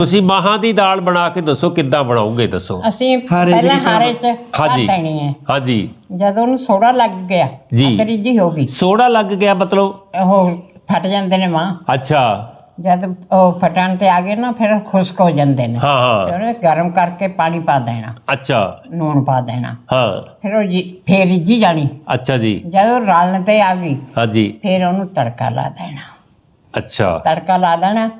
ਤੁਸੀਂ ਮਾਹਾਂ ਦੀ ਦਾਲ ਬਣਾ ਕੇ ਦੱਸੋ ਕਿੱਦਾਂ ਬਣਾਓਗੇ ਦੱਸੋ। ਅਸੀਂ ਹਾਰੇ ਪਹਿਲਾਂ ਹਾਰੇ ਚ ਹਾਂਜੀ। ਦੇਣੀ ਹੈ। ਹਾਂਜੀ। ਜਦੋਂ ਉਹਨੂੰ ਸੋਡਾ ਲੱਗ ਗਿਆ ਜੀ। ਅੰਗਰੇਜ਼ੀ ਹੋ ਗਈ। ਸੋਡਾ ਲੱਗ ਗਿਆ ਮਤਲਬ? ਉਹ ਫਟ ਜਾਂਦੇ ਨੇ ਮਾਂ। ਅੱਛਾ। ਜਦ ਉਹ ਫਟਣ ਤੇ ਆ ਗਏ ਨਾ ਫਿਰ ਖੁਸ਼ਕ ਹੋ ਜਾਂਦੇ ਨੇ। ਹਾਂ ਹਾਂ। ਫਿਰ ਉਹਨੇ ਗਰਮ ਕਰਕੇ ਪਾਣੀ ਪਾ ਦੇਣਾ। ਅੱਛਾ। ਨੂਣ ਪਾ ਦੇਣਾ। ਹਾਂ। ਫਿਰ ਉਹ ਜੀ ਫੇਰ ਰਿੱਝੀ ਜਾਣੀ। ਅੱਛਾ ਜੀ। ਜਦੋਂ ਰਲਣ ਤੇ ਆ ਗਈ ਹਾਂਜੀ। ਫਿਰ ਉਹਨੂੰ ਤੜਕਾ ਲਾ ਦੇਣਾ। ਅੱਛਾ। ਤੜਕਾ ਲਾ ਦੇਣਾ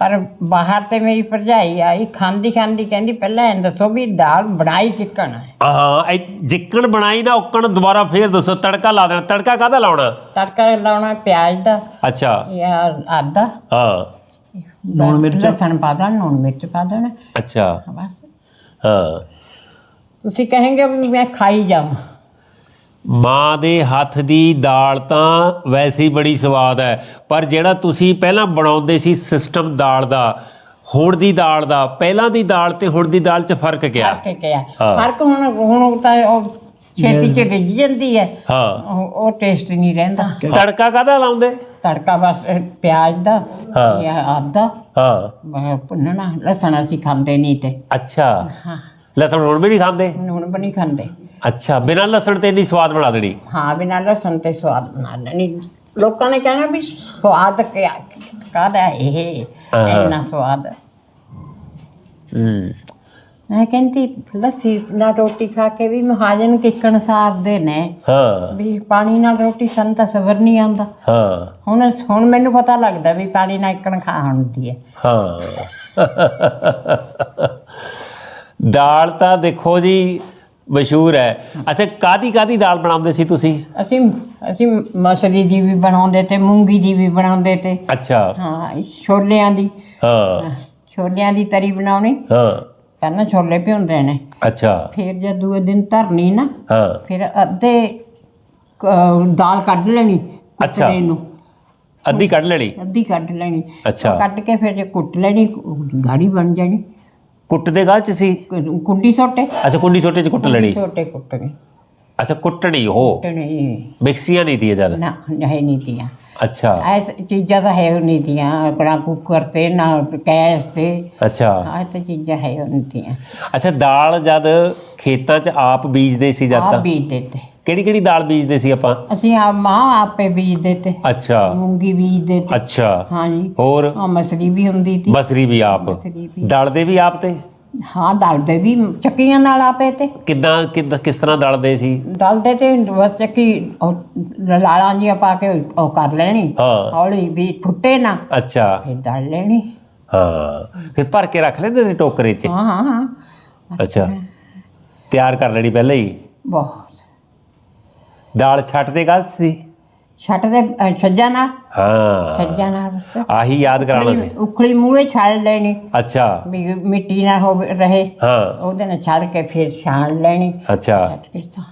ਪਰ ਬਾਹਰ ਤੇ ਮੇਰੀ ਭਰਜਾਈ ਆਈ ਖਾਂਦੀ ਖਾਂਦੀ ਕਹਿੰਦੀ ਪਹਿਲਾਂ ਇਹ ਦੱਸੋ ਵੀ ਦਾਲ ਬਣਾਈ ਕਿੱਕਣ ਹੈ? ਹਾਂ ਇਹ ਜਿੱਕਣ ਬਣਾਈ ਨਾ ਉੱਕਣ ਦੁਬਾਰਾ ਫੇਰ ਦੱਸੋ ਤੜਕਾ ਲਾ ਦੇਣਾ। ਤੜਕਾ ਕਾਹਦਾ ਲਾਉਣਾ? ਤੜਕਾ ਲਾਉਣਾ ਪਿਆਜ਼ ਦਾ ਅੱਛਾ। ਜਾਂ ਆਦਾ। ਹਾਂ। ਲੂਣ ਮਿਰਚ? ਲਸਣ ਪਾ ਦੇਣਾ ਨੂਣ ਮਿਰਚ ਪਾ ਦੇਣਾ। ਅੱਛਾ। ਬਸ। ਹਾਂ। ਤੁਸੀਂ ਕਹੇਂਗੇ ਵੀ ਮੈਂ ਖਾਈ ਜਾਵਾਂ। ਮਾਂ ਦੇ ਹੱਥ ਦੀ ਦਾਲ ਤਾਂ ਵੈਸੇ ਹੀ ਬੜੀ ਸਵਾਦ ਹੈ ਪਰ ਜਿਹੜਾ ਤੁਸੀਂ ਪਹਿਲਾਂ ਬਣਾਉਂਦੇ ਸੀ ਸਿਸਟਮ ਦਾਲ ਦਾ ਹੁਣ ਦੀ ਦਾਲ ਦਾ ਪਹਿਲਾਂ ਦੀ ਦਾਲ ਤੇ ਹੁਣ ਦੀ ਦਾਲ 'ਚ ਫ਼ਰਕ ਕਿਆ ਫ਼ਰਕ ਕਿਆ ਹਾਂ। ਫ਼ਰਕ ਹੁਣ ਹੁਣ ਤਾਂ ਉਹ ਛੇਤੀ ਚ ਜਾਂਦੀ ਹੈ। ਹਾਂ। ਉਹ ਉਹ ਟੇਸਟ ਨਹੀਂ ਰਹਿੰਦਾ। ਤੜਕਾ। ਕਾਹਦਾ ਲਾਉਂਦੇ? ਤੜਕਾ ਬਸ ਪਿਆਜ਼ ਦਾ ਹਾਂ। ਜਾਂ ਆਦਾ ਹਾਂ। ਭੁੰਨਣਾ। ਲਸਣ ਅਸੀਂ ਖਾਂਦੇ ਨਹੀਂ ਤੇ। ਅੱਛਾ। ਹਾਂ। ਲਸਣ ਹੁਣ ਵੀ ਨਹੀਂ ਖਾਂਦੇ? ਨੂਣ ਵੀ ਨਹੀਂ ਖਾਂਦੇ। ਅੱਛਾ ਬਿਨਾਂ ਲਸਣ ਤੇ ਇੰਨੀ ਸਵਾਦ ਬਣਾ ਦੇਣੀ? ਹਾਂ ਬਿਨਾਂ ਲਸਣ ਤੇ ਸਵਾਦ ਬਣਾ ਲੈਣੀ ਲੋਕਾਂ ਨੇ ਕਹਿਣਾ ਵੀ ਸਵਾਦ ਕਿਆ ਕਾਹਦਾ ਇਹ? ਹਾਂ। ਇੰਨਾ ਸਵਾਦ। ਹੂੰ। ਮੈਂ ਕਹਿੰਦੀ ਲੱਸੀ ਨਾਲ ਰੋਟੀ ਖਾ ਕੇ ਵੀ ਮਹਾਜਨ ਕਿੱਕਣ ਸਾਰਦੇ ਨੇ। ਹਾਂ। ਵੀ ਪਾਣੀ ਨਾਲ ਰੋਟੀ ਸਾਨੂੰ ਤਾਂ ਸਬਰ ਨਹੀਂ ਆਉਂਦਾ। ਹਾਂ। ਹੁਣ ਹੁਣ ਮੈਨੂੰ ਪਤਾ ਲੱਗਦਾ ਵੀ ਪਾਣੀ ਨਾਲ ਇੱਕਣ ਖਾ ਹੁੰਦੀ ਹੈ। ਹਾਂ। ਦਾਲ ਤਾਂ ਦੇਖੋ ਜੀ ਮਸ਼ਹੂਰ ਹੈ। ਅੱਛਾ ਕਾਦੀ ਕਾਦੀ ਦਾਲ ਬਣਾਉਂਦੇ ਸੀ ਤੁਸੀਂ? ਅਸੀਂ ਅਸੀਂ ਮਸਰੀ ਦੀ ਵੀ ਬਣਾਉਂਦੇ ਤੇ ਮੂੰਗੀ ਦੀ ਵੀ ਬਣਾਉਂਦੇ ਤੇ। ਅੱਛਾ। ਹਾਂ ਛੋਲਿਆਂ ਦੀ। ਹਾਂ। ਛੋਲਿਆਂ ਦੀ ਤਰੀ ਬਣਾਉਣੀ। ਹਾਂ। ਪਹਿਲਾਂ ਛੋਲੇ ਭਿਉਂਦੇ ਨੇ। ਅੱਛਾ। ਫਿਰ ਜਦ ਦੂਏ ਦਿਨ ਧਰਨੀ ਨਾ ਹਾਂ। ਫਿਰ ਅੱਧੇ ਕ- ਦਾਲ ਕੱਢ ਲੈਣੀ ਅੱਛਾ। ਕੁੱਟਣੇ ਨੂੰ। ਅੱਧੀ ਕੱਢ ਲੈਣੀ? ਅੱਧੀ ਕੱਢ ਲੈਣੀ। ਅੱਛਾ। ਉਹ ਕੱਢ ਕੇ ਫਿਰ ਜੇ ਕੁੱਟ ਲੈਣੀ ਗਾੜੀ ਬਣ ਜਾਣੀ। ਕੁੱਟ ਦੇ ਗਾਹ ਚ ਸੀ? ਕੁ- ਕੁੰਡੀ ਸੋਟੇ। ਅੱਛਾ ਕੁੰਡੀ ਛੋਟੇ ਚ ਕੁੱਟ ਲੈਣੀ। ਛੋਟੇ ਕੁੱਟਣੇ। ਅੱਛਾ ਕੁੱਟਣੀ ਉਹ? ਕੁੱਟਣੇ। ਮਿਕਸੀਆਂ ਨਹੀਂ ਤੀ ਜਦ? ਨਾ ਨਹੀਂ ਨਹੀਂ ਤੀਆਂ। ਅੱਛਾ। ਐਸ ਚੀਜ਼ਾਂ ਤਾਂ ਹੈ ਨਹੀਂ ਤੀਆਂ। ਆਪਣਾ ਕੁੱਕਰ ਤੇ ਨਾ ਗੈਸ ਤੇ। ਅੱਛਾ। ਆਹ ਤਾਂ ਚੀਜ਼ਾਂ ਹੈ ਨਹੀਂ ਤੀਆਂ। ਅੱਛਾ ਦਾਲ ਜਦ ਖੇਤਾਂ ਚ ਆਪ ਬੀਜਦੇ ਸੀ ਜਦ ਆ ਤਾਂ? ਦਿੱਤੇ ਕਿਹੜੀ ਕਿਹੜੀ ਦਾਲ ਬੀਜਦੇ ਸੀ ਆਪਾਂ? ਅਸੀਂ ਆ ਮਾਂ ਆਪੇ ਬੀਜ ਦਿੱਤੇ ਅੱਛਾ। ਮੂੰਗੀ ਬੀਜ ਦਿੱਤੇ ਅੱਛਾ। ਹਾਂਜੀ। ਹੋਰ? ਆ ਮਸਰੀ ਵੀ ਹੁੰਦੀ ਤੀ। ਬਸਰੀ ਵੀ ਆਪ। ਮਸਰੀ ਵੀ। ਦਲਦੇ ਵੀ ਆਪ ਤੇ? ਹਾਂ ਦਲਦੇ ਵੀ ਚੱਕੀਆਂ ਨਾਲ ਆਪੇ ਤੇ। ਕਿੱਦਾਂ ਕਿੱਦਾਂ ਕਿਸ ਤਰ੍ਹਾਂ ਦਲਦੇ ਸੀ? ਦਲਦੇ ਤੇ ਬਸ ਚੱਕੀ ਉਹ ਲਾਲਾਂ ਜੀਆਂ ਪਾ ਕੇ ਉਹ ਕਰ ਲੈਣੀ। ਹਾਂ। ਹੌਲੀ ਵੀ ਫੁੱਟੇ ਨਾ। ਅੱਛਾ। ਫਿਰ ਦਲ ਲੈਣੀ। ਹਾਂ। ਫਿਰ ਭਰ ਕੇ ਰੱਖ ਲੈਂਦੇ ਸੀ ਟੋਕਰੇ 'ਚ? ਹਾਂ ਹਾਂ ਹਾਂ। ਅੱਛਾ। ਤਿਆਰ ਕਰ ਲੈਣੀ ਪਹਿਲਾਂ ਹੀ? ਬਹੁਤ। ਦਾਲ ਛੱਟ ਦੇ ਗੱਲ ਸੀ? ਛੱਟ ਦੇ ਅ, ਛੱਜਾਂ ਨਾਲ? ਹਾਂ। ਛੱਜਾਂ ਨਾਲ ਬਸ। ਆਹੀ ਯਾਦ ਕਰਾਉਣਾ ਸੀ। ਉਖਲੀ ਮੂਹਰੇ ਛਾਲ ਲੈਣੀ। ਅੱਛਾ। ਵੀ ਮਿੱਟੀ ਨਾ ਹੋਵੇ ਰਹੇ। ਹਾਂ। ਉਹਦੇ ਨਾਲ ਛੜ ਕੇ ਫਿਰ ਛਾਣ ਲੈਣੀ। ਅੱਛਾ। ਛੱਡ ਕੇ ਤਾਂ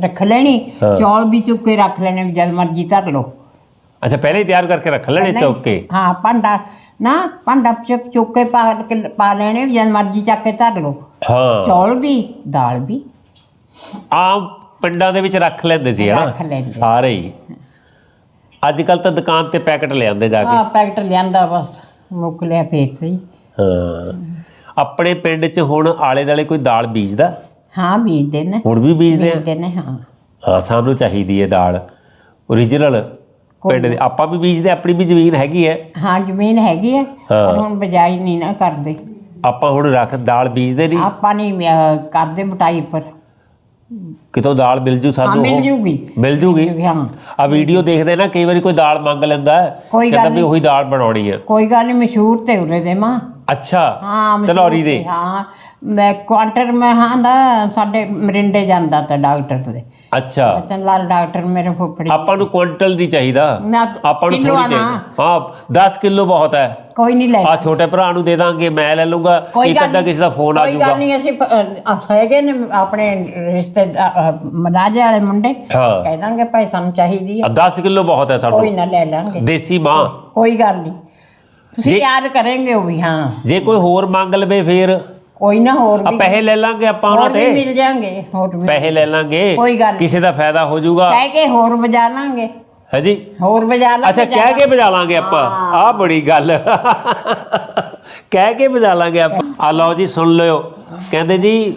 ਰੱਖ ਲੈਣੀ। ਹਾਂ। ਚੌਲ ਵੀ ਚੁੱਕ ਕੇ ਰੱਖ ਲੈਣੇ ਵੀ ਜਦ ਮਰਜ਼ੀ ਧਰ ਲਓ। ਅੱਛਾ ਪਹਿਲੇ ਹੀ ਤਿਆਰ ਕਰਕੇ ਰੱਖ ਲੈਣੇ ਨਹੀਂ, ਚੌਕ? ਕੇ ਹਾਂ ਭਾਂਡਾ ਨਾ ਭਾਂਡਾ ਚੁੱਕ ਚੁੱਕ ਕੇ ਪਾ ਕੇ ਪਾ ਲੈਣੇ ਵੀ ਜਦ ਮਰਜ਼ੀ ਚੱਕ ਕੇ ਧਰ ਲਓ। ਹਾਂ। ਚੌਲ ਵੀ ਦਾਲ ਵੀ। ਆਮ ਪਿੰਡਾਂ ਦੇ ਵਿੱਚ ਰੱਖ ਲੈਂਦੇ ਸੀ ਰੱਖ ਹਨਾ ਲੈਂਦੇ। ਸਾਰੇ ਹੀ। ਅੱਜ ਕੱਲ ਤਾਂ ਦੁਕਾਨ ਤੇ ਪੈਕਟ ਲਿਆਉਂਦੇ ਜਾ ਕੇ। ਆ ਪੈਕਟ ਲਿਆਂਦਾ ਬਸ ਮੁੱਕ ਲਿਆ ਫੇਰ ਸਹੀ। ਹਾਂ। ਆਪਣੇ ਪਿੰਡ 'ਚ ਹੁਣ ਆਲੇ ਦਾਲੇ ਕੋਈ ਦਾਲ ਬੀਜਦਾ? ਹਾਂ ਬੀਜਦੇ ਨੇ। ਹੁਣ ਵੀ ਬੀਜਦੇ ਆ? ਬੀਜਦੇ ਨੇ ਹਾਂ। ਹਾਂ ਸਾਨੂੰ ਚਾਹੀਦੀ ਹੈ ਦਾਲ। ਓਰੀਜਨਲ ਪਿੰਡ ਦੇ। ਆਪਾਂ ਵੀ ਬੀਜਦੇ ਆਪਣੀ ਵੀ ਜ਼ਮੀਨ ਹੈਗੀ ਹੈ ਹਾਂ ਜ਼ਮੀਨ ਹੈਗੀ ਹੈ ਹਾਂ। ਪਰ ਹੁਣ ਬਜਾਈ ਨਹੀਂ ਨਾ ਕਰਦੇ। ਆਪਾਂ ਹੁਣ ਰੱਖ ਦਾਲ ਬੀਜਦੇ ਨਹੀਂ? ਆਪਾਂ ਨਹੀਂ ਅਹ, ਕਰਦੇ ਬਟਾਈ ਪਰ ਕਿਤੋਂ ਦਾਲ ਮਿਲ ਜੂ ਹਾਂ ਸਾਨੂੰ ਮਿਲ ਉਹ? ਜੂਗੀ। ਮਿਲ ਜੂਗੀ? ਹਾਂ। ਆ ਵੀਡੀਓ ਦੇਖਦੇ ਨਾ ਕਈ ਵਾਰੀ ਕੋਈ ਦਾਲ ਮੰਗ ਲੈਂਦਾ ਹੈ ਕੋਈ ਕਹਿੰਦਾ ਵੀ ਉਹੀ ਦਾਲ ਬਣਾਉਣੀ ਹੈ। ਕੋਈ ਗੱਲ ਨਹੀਂ ਮਸ਼ਹੂਰ ਤੇ ਉਰੇ ਦੇ ਮਾਂ। ਅੱਛਾ ਹਾਂ ਮਸ਼ਹੂਰ ਤਲੌਰੀ ਦੇ? ਹਾਂ ਮੈਂ ਕੁਆਂਟਰ ਮੈਂ ਹਾਂ ਦਾ ਸਾਡੇ ਮਰਿੰਡੇ ਜਾਂਦਾ ਤਾਂ ਡਾਕਟਰ ਦੇ ਅੱਛਾ। ਬਚਨ ਲਾਲ ਡਾਕਟਰ ਮੇਰੇ ਫੁੱਫੜੀ ਆਪਾਂ ਨੂੰ ਕੁਇੰਟਲ ਨਹੀਂ ਚਾਹੀਦਾ। ਨਾ ਆਪਾਂ ਨੂੰ ਕਿਲੋ ਥੋੜੀ ਆਣਾ। ਚਾਹੀਦੀ। ਹਾਂ 10 ਕਿਲੋ ਬਹੁਤ ਹੈ। ਕੋਈ ਨਹੀਂ ਲੈ ਆ ਛੋਟੇ ਭਰਾ ਨੂੰ ਦੇ ਦਾਂਗੇ ਮੈਂ ਲੈ ਲੂੰਗਾ ਕੋਈ ਇੱਕ ਗੱਲ ਅੱਧਾ ਨਹੀਂ। ਕਿਸੇ ਦਾ ਫੋਨ ਆ ਕੋਈ ਜਾਊਗਾ। ਗੱਲ ਨਹੀਂ ਅਸੀਂ ਪ- ਹੈਗੇ ਨੇ ਆਪਣੇ ਰਿਸ਼ਤੇ ਮਨਾਜੇ ਵਾਲੇ ਮੁੰਡੇ। ਹਾਂ। ਕਹਿ ਦਾਂਗੇ ਭਾਈ ਸਾਨੂੰ ਚਾਹੀਦੀ ਆ। ਆ 10 ਕਿਲੋ ਬਹੁਤ ਹੈ ਕੋਈ ਸਾਨੂੰ। ਨਾ ਲੈ ਲਾਂਗੇ। ਦੇਸੀ ਮਾਂ। ਕੋਈ ਗੱਲ ਨਹੀਂ। ਤੁਸੀਂ ਜੇ- ਯਾਦ ਕਰਾਂਗੇ ਉਹ ਵੀ ਹਾਂ। ਜੇ ਕੋਈ ਹੋਰ ਮੰਗ ਲਵੇ ਫੇਰ ਕੋਈ ਨਾ ਹੋਰ ਵੀ। ਪੈਸੇ ਲੈ ਲਾਂਗੇ ਆਪਾਂ ਉਹਨਾਂ ਹੋਰ ਵੀ ਤੇ। ਮਿਲ ਜਾਣਗੇ ਹੋਰ ਵੀ। ਪੈਸੇ ਲੈ ਲਾਂਗੇ। ਕੋਈ ਗੱਲ ਨਹੀਂ। ਕਿਸੇ ਦਾ ਫਾਇਦਾ ਹੋ ਜਾਊਗਾ। ਕਹਿ ਕੇ ਹੋਰ ਵਜਾ ਲਾਂਗੇ। ਹੈ ਜੀ ਹੋਰ ਵਜਾ ਲਾਂਗੇ ਅੱਛਾ ਕਹਿ ਕੇ ਵਜਾ ਲਾਂਗੇ ਆਪਾਂ। ਹਾਂ। ਆ ਬੜੀ ਗੱਲ। ਕਹਿ ਕੇ ਵਜਾ ਲਾਂਗੇ ਆਪਾਂ। ਆ ਲਓ ਜੀ ਸੁਣ ਲਿਓ। ਕਹਿੰਦੇ ਜੀ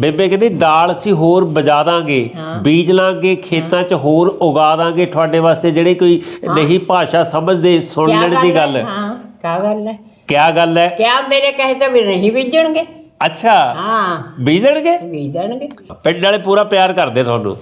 ਬੇਬੇ ਕਹਿੰਦੀ ਦਾਲ ਅਸੀਂ ਹੋਰ ਬਜਾ ਦਾਂਗੇ। ਬੀਜ ਲਾਂਗੇ ਖੇਤਾਂ 'ਚ ਹੋਰ ਉਗਾ ਦਾਂਗੇ। ਤੁਹਾਡੇ ਵਾਸਤੇ ਜਿਹੜੇ ਕੋਈ ਨਹੀਂ ਭਾਸ਼ਾ ਸਮਝਦੇ ਸੁਣ ਲੈਣ ਦੀ? ਗੱਲ। ਹਾਂ। ਕਿਆ ਗੱਲ ਹੈ? ਕਿਆ ਗੱਲ ਹੈ? ਕਿਆ ਮੇਰੇ ਕਹੇ ਤਾਂ ਵੀ ਨਹੀਂ ਬੀਜਣਗੇ? ਅੱਛਾ। ਹਾਂ। ਬੀਜ ਦੇਣਗੇ ਬੀਜ ਦੇਣਗੇ ਪਿੰਡ ਵਾਲੇ ਪੂਰਾ ਪਿਆਰ ਕਰਦੇ ਤੁਹਾਨੂੰ।